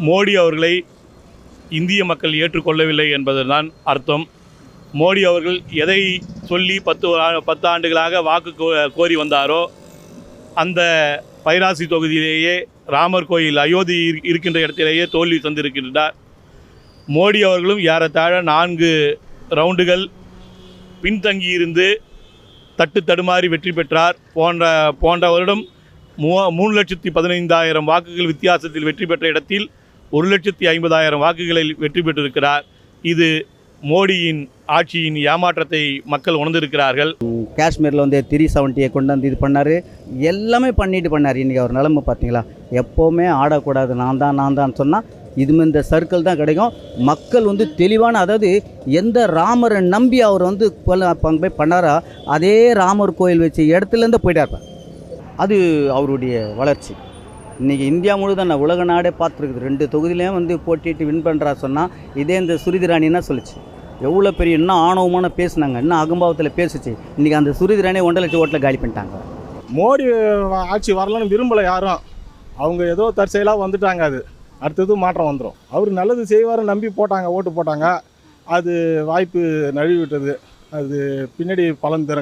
மோடி அவர்களை இந்திய மக்கள் ஏற்றுக்கொள்ளவில்லை என்பதுதான் அர்த்தம். மோடி அவர்கள் எதை சொல்லி பத்து பத்து ஆண்டுகளாக வாக்கு கோ- கோரி வந்தாரோ அந்த பைராசி தொகுதியிலேயே ராமர் கோயில் அயோத்தி இருக்கின்ற இடத்திலேயே தோல்வி தந்திருக்கின்றார். மோடி அவர்களும் ஏறத்தாழ நான்கு ரவுண்டுகள் பின்தங்கியிருந்து தட்டு தடுமாறி வெற்றி பெற்றார். போன்ற போன்ற வருடம் மூ மூணு லட்சத்தி பதினைந்தாயிரம் வாக்குகள் வித்தியாசத்தில் வெற்றி பெற்ற இடத்தில் ஒரு லட்சத்தி ஐம்பதாயிரம் வாக்குகளில் வெற்றி பெற்றிருக்கிறார். இது மோடியின் ஆட்சியின் ஏமாற்றத்தை மக்கள் உணர்ந்திருக்கிறார்கள். காஷ்மீரில் வந்து த்ரீ செவன்ட்டியை கொண்டு வந்து இது பண்ணார். எல்லாமே பண்ணிட்டு பண்ணார். இன்றைக்கி அவர் நிலமை பார்த்தீங்களா? எப்போவுமே ஆடக்கூடாது. நான் தான் நான் தான் சொன்னால் இது இந்த சர்க்கிள் தான் கிடைக்கும். மக்கள் வந்து தெளிவான அதாவது எந்த ராமரை நம்பி அவர் வந்து கொல்ல- போய் பண்ணாரோ அதே ராமர் கோயில் வச்ச இடத்துலேருந்து போயிட்டார் அது அவருடைய வளர்ச்சி. இன்றைக்கி இந்தியா முழுதான் நான் உலக நாடே பார்த்துருக்குது. ரெண்டு தொகுதியிலையும் வந்து போட்டிட்டு வின் பண்ணுறா சொன்னால் இதே இந்த சுருதி ராணி சொல்லுச்சு? எவ்வளோ பெரிய இன்னும் ஆணவமான பேசுனாங்க இன்னும் அகம்பாவத்தில் பேசுச்சு. இன்றைக்கி அந்த சுருதிராணியை ஒன்றரை லட்சம் ஓட்டில் காலி பண்ணிட்டாங்க. மோடி ஆட்சி வரலன்னு விரும்பலை யாரும். அவங்க ஏதோ தற்செயலாக வந்துட்டாங்க அது. அடுத்தது மாற்றம் வந்துடும் அவர் நல்லது செய்வாருன்னு நம்பி போட்டாங்க ஓட்டு போட்டாங்க. அது வாய்ப்பு நழுவி விட்டது அது பின்னாடி பலன் தரும்